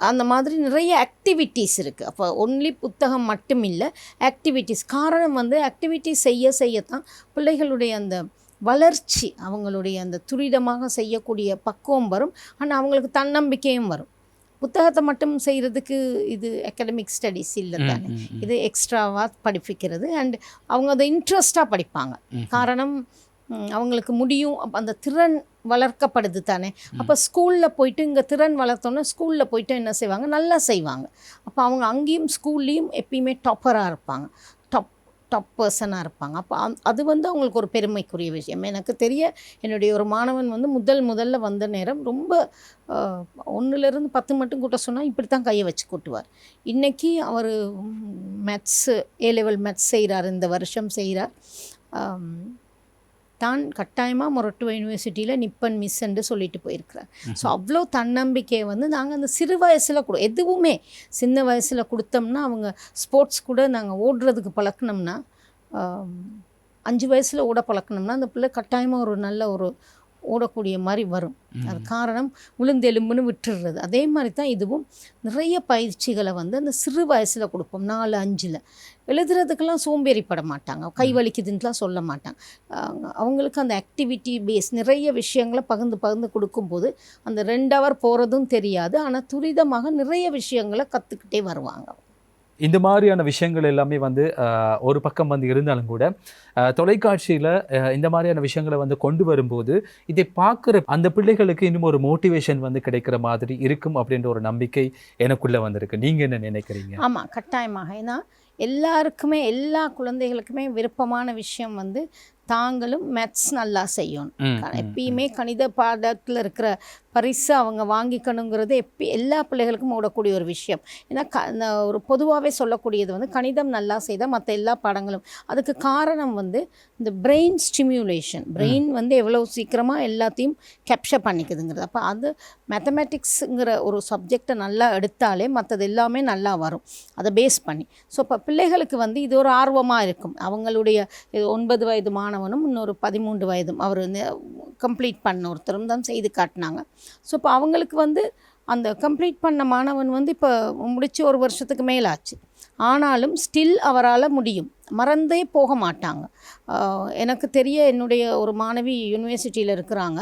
அந்த மாதிரி நிறைய ஆக்டிவிட்டீஸ் இருக்குது அப்போ ஒன்லி புத்தகம் மட்டும் இல்லை ஆக்டிவிட்டீஸ் காரணம் வந்து ஆக்டிவிட்டீஸ் செய்ய செய்யத்தான் பிள்ளைகளுடைய அந்த வளர்ச்சி அவங்களுடைய அந்த துரிதமாக செய்யக்கூடிய பக்குவம் வரும். ஆனால் அவங்களுக்கு தன்னம்பிக்கையும் வரும். புத்தகத்தை மட்டும் செய்கிறதுக்கு இது அகடமிக் ஸ்டடீஸ் இல்லை தானே. இது எக்ஸ்ட்ராவாக படிப்பிக்கிறது. அண்ட் அவங்க அதை இன்ட்ரெஸ்டாக படிப்பாங்க. காரணம் அவங்களுக்கு முடியும். அந்த திறன் வளர்க்கப்படுது தானே. அப்போ ஸ்கூலில் போயிட்டு இங்கே திறன் வளர்த்தோன்னா ஸ்கூலில் போயிட்டு என்ன செய்வாங்க? நல்லா செய்வாங்க. அப்போ அவங்க அங்கேயும் ஸ்கூல்லேயும் எப்பயுமே டாப்பராக இருப்பாங்க. டாப் பர்சனாக இருப்பாங்க. அப்போ அது வந்து அவங்களுக்கு ஒரு பெருமைக்குரிய விஷயம். எனக்கு தெரிய என்னுடைய ஒரு மாணவன் வந்து முதல் முதல்ல வந்த நேரம் ரொம்ப ஒன்றுலேருந்து பத்து மட்டும் கூட்ட சொன்னால் இப்படி தான் கையை வச்சு கூட்டுவார். இன்றைக்கி அவர் மேத்ஸு ஏ லெவல் மேத்ஸ் செய்கிறார் இந்த வருஷம் செய்கிறார் தான் கட்டாயமாக மொரட்டுவ யூனிவர்சிட்டியில் நிப்பன் மிஸ் என்று சொல்லிட்டு போயிருக்கிறார். ஸோ அவ்வளோ தன்னம்பிக்கையை வந்து நாங்கள் அந்த சிறு வயசில் கொடு எதுவுமே சின்ன வயசில் கொடுத்தோம்னா அவங்க ஸ்போர்ட்ஸ் கூட நாங்கள் ஓடுறதுக்கு பழக்கினோம்னா அஞ்சு வயசில் ஓட பழக்கினோம்னா அந்த பிள்ளை கட்டாயமாக ஒரு நல்ல ஒரு ஓடக்கூடிய மாதிரி வரும். அது காரணம் விழுந்தெலும்புன்னு விட்டுடுறது அதே மாதிரி தான் இதுவும் நிறைய பயிற்சிகளை வந்து அந்த சிறு வயசில் கொடுப்போம். நாலு அஞ்சில். எழுதுறதுக்கெல்லாம் சோம்பேறிப்பட மாட்டாங்க கை வலிக்குதுன்ட்டுலாம் சொல்ல மாட்டாங்க அவங்க- அவங்களுக்கு அந்த ஆக்டிவிட்டி பேஸ் நிறைய விஷயங்களை பகிர்ந்து பகிர்ந்து கொடுக்கும்போது அந்த ரெண்டு ஹவர் போகிறதும் தெரியாது. ஆனால் துரிதமாக நிறைய விஷயங்களை கற்றுக்கிட்டே வருவாங்க. இந்த மாதிரியான விஷயங்கள் எல்லாமே வந்து ஒரு பக்கம் வந்து இருந்தாலும் கூட தொலைக்காட்சியில இந்த மாதிரியான விஷயங்களை வந்து கொண்டு வரும்போது இதை பார்க்குற அந்த பிள்ளைகளுக்கு இன்னும் ஒரு மோட்டிவேஷன் வந்து கிடைக்கிற மாதிரி இருக்கும் அப்படின்ற ஒரு நம்பிக்கை எனக்குள்ள வந்திருக்கு. நீங்க என்ன நினைக்கிறீங்க? ஆமாம் கட்டாயமாக. ஏன்னா எல்லாருக்குமே எல்லா குழந்தைகளுக்குமே விருப்பமான விஷயம் வந்து தாங்களும் மேத்ஸ் நல்லா செய்யணும். எப்பயுமே கணித பாடத்தில் இருக்கிற பரிசு அவங்க வாங்கிக்கணுங்கிறது எப்பி எல்லா பிள்ளைகளுக்கும் ஓடக்கூடிய ஒரு விஷயம். ஏன்னா க ஒரு பொதுவாகவே சொல்லக்கூடியது வந்து கணிதம் நல்லா செய்தால் மற்ற எல்லா பாடங்களும். அதுக்கு காரணம் வந்து இந்த பிரெயின் ஸ்டிமியூலேஷன் பிரெயின் வந்து எவ்வளோ சீக்கிரமாக எல்லாத்தையும் கேப்சர் பண்ணிக்குதுங்கிறது. அப்போ அது மேத்தமேட்டிக்ஸுங்கிற ஒரு சப்ஜெக்டை நல்லா எடுத்தாலே மற்றது எல்லாமே நல்லா வரும். அதை பேஸ் பண்ணி. ஸோ இப்போ பிள்ளைகளுக்கு வந்து இது ஒரு ஆர்வமாக இருக்கும். அவங்களுடைய இது ஒன்பது வயது மாணவனும் இன்னொரு பதிமூன்று வயதும். அவர் கம்ப்ளீட் பண்ண ஒருத்தரும் தான் செய்து காட்டினாங்க. ஸோ இப்போ அவங்களுக்கு வந்து அந்த கம்ப்ளீட் பண்ண மாணவன் வந்து இப்போ முடித்து ஒரு வருஷத்துக்கு மேலே ஆச்சு ஆனாலும் ஸ்டில் அவரால் முடியும். மறந்தே போக மாட்டாங்க. எனக்கு தெரிய என்னுடைய ஒரு மாணவி யூனிவர்சிட்டியில் இருக்கிறாங்க.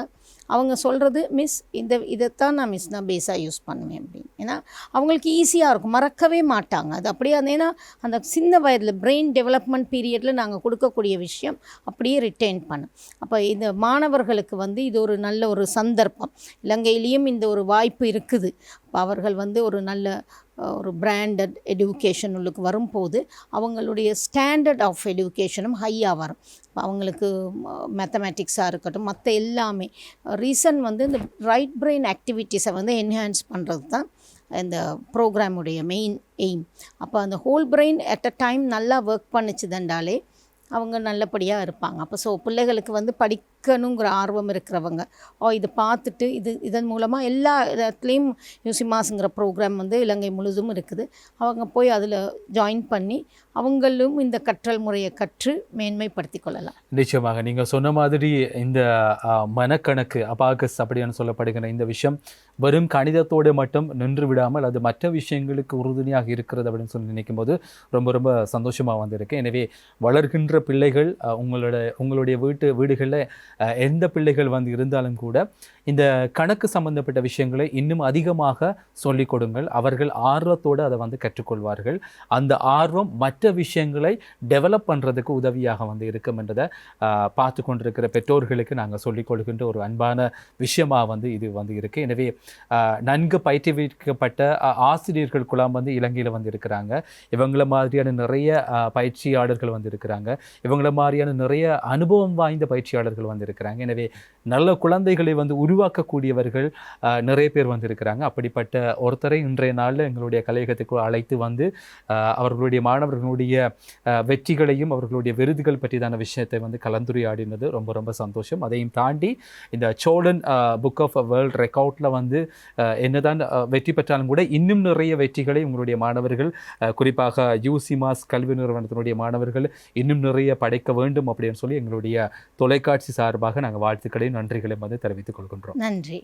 அவங்க சொல்கிறது மிஸ் இந்த இதைத்தான் நான் மிஸ் நான் பேஸாக யூஸ் பண்ணுவேன் அப்படின்னு. ஏன்னா அவங்களுக்கு ஈஸியாக இருக்கும். மறக்கவே மாட்டாங்க. அது அப்படியே அந்த ஏன்னா அந்த சின்ன வயதில் பிரெயின் டெவலப்மெண்ட் பீரியடில் நாங்கள் கொடுக்கக்கூடிய விஷயம் அப்படியே ரிட்டைன் பண்ணும் அப்போ இந்த மாணவர்களுக்கு வந்து இது ஒரு நல்ல ஒரு சந்தர்ப்பம். இலங்கையிலையும் இந்த ஒரு வாய்ப்பு இருக்குது. அவர்கள் வந்து ஒரு நல்ல ஒரு பிராண்டட் எடுகேஷன் உள்ளுக்கு வரும்போது அவங்களுடைய ஸ்டாண்டர்ட் ஆஃப் எடுக்கேஷனும் ஹையாக வரும். அவங்களுக்கு மேத்தமேட்டிக்ஸாக இருக்கட்டும் மற்ற எல்லாமே ரீசன் வந்து இந்த ரைட் பிரெயின் ஆக்டிவிட்டீஸை வந்து என்ஹான்ஸ் பண்ணுறது தான் இந்த ப்ரோக்ராமுடைய மெயின் எய்ம் அப்போ அந்த whole brain at a time நல்லா ஒர்க் பண்ணுச்சுதண்டாலே அவங்க நல்லபடியாக இருப்பாங்க. அப்போ ஸோ பிள்ளைகளுக்கு வந்து படிக்கணுங்கிற ஆர்வம் இருக்கிறவங்க. ஓ இது பார்த்துட்டு இது இதன் மூலமாக எல்லா இடத்துலையும் யூசிமாஸுங்கிற ப்ரோக்ராம் வந்து இலங்கை முழுதும் இருக்குது. அவங்க போய் அதில் ஜாயின் பண்ணி அவங்களும் இந்த கற்றல் முறையை கற்று மேன்மைப்படுத்தி கொள்ளலாம். நிச்சயமாக. நீங்கள் சொன்ன மாதிரி இந்த மனக்கணக்கு அபாகஸ் அப்படின்னு சொல்லப்படுகிற இந்த விஷயம் வெறும் கணிதத்தோடு மட்டும் நின்று விடாமல் அது மற்ற விஷயங்களுக்கு உறுதுணையாக இருக்கிறது அப்படின்னு சொல்லி நினைக்கும் போது ரொம்ப ரொம்ப சந்தோஷமாக வந்திருக்கு. எனவே வளர்கின்ற பிள்ளைகள் உங்களோட உங்களுடைய வீட்டு வீடுகளில் எந்த பிள்ளைகள் வந்து இருந்தாலும் கூட இந்த கணக்கு சம்பந்தப்பட்ட விஷயங்களை இன்னும் அதிகமாக சொல்லிக் கொடுங்கள். அவர்கள் ஆர்வத்தோடு அதை வந்து கற்றுக்கொள்வார்கள். அந்த ஆர்வம் மற்ற விஷயங்களை டெவலப் பண்ணுறதுக்கு உதவியாக வந்து இருக்கும் என்றதை பார்த்து கொண்டிருக்கிற பெற்றோர்களுக்கு நாங்கள் சொல்லிக் கொடுக்கின்ற ஒரு அன்பான விஷயமாக வந்து இது வந்து இருக்குது எனவே நன்கு பயிற்றுவிக்கப்பட்ட ஆசிரியர்கள் குழாம் வந்து இலங்கையில் வந்து இருக்கிறாங்க. இவங்கள மாதிரியான நிறைய பயிற்சியாளர்கள் வந்து இருக்கிறாங்க. இவங்கள மாதிரியான நிறைய அனுபவம் வாய்ந்த பயிற்சியாளர்கள் வந்து வந்திருக்கிறாங்க. எனவே நல்ல குழந்தைகளை வந்து உருவாக்கக்கூடியவர்கள் நிறைய பேர் வந்திருக்கிறாங்க. அப்படிப்பட்ட ஒருத்தரை இன்றைய நாளில் எங்களுடைய கலையகத்துக்கு அழைத்து வந்து அவர்களுடைய மாணவர்களுடைய வெற்றிகளையும் அவர்களுடைய விருதுகள் பற்றியதான விஷயத்தை வந்து கலந்துரையாடினது ரொம்ப ரொம்ப சந்தோஷம். அதையும் தாண்டி இந்த சோழன் புக் ஆஃப் வேர்ல்ட் ரெக்கார்டில் வந்து என்னதான் வெற்றி பெற்றாலும் கூட இன்னும் நிறைய வெற்றிகளை உங்களுடைய மாணவர்கள் குறிப்பாக குறிப்பாக யூசிமாஸ் கல்வி நிறுவனத்தினுடைய மாணவர்கள் இன்னும் நிறைய படைக்க வேண்டும் அப்படின்னு சொல்லி எங்களுடைய தொலைக்காட்சி சார்பாக நாங்கள் வாழ்த்துக்களையும் நன்றிகளையும் வந்து தெரிவித்துக் கொள்கின்றோம். நன்றி.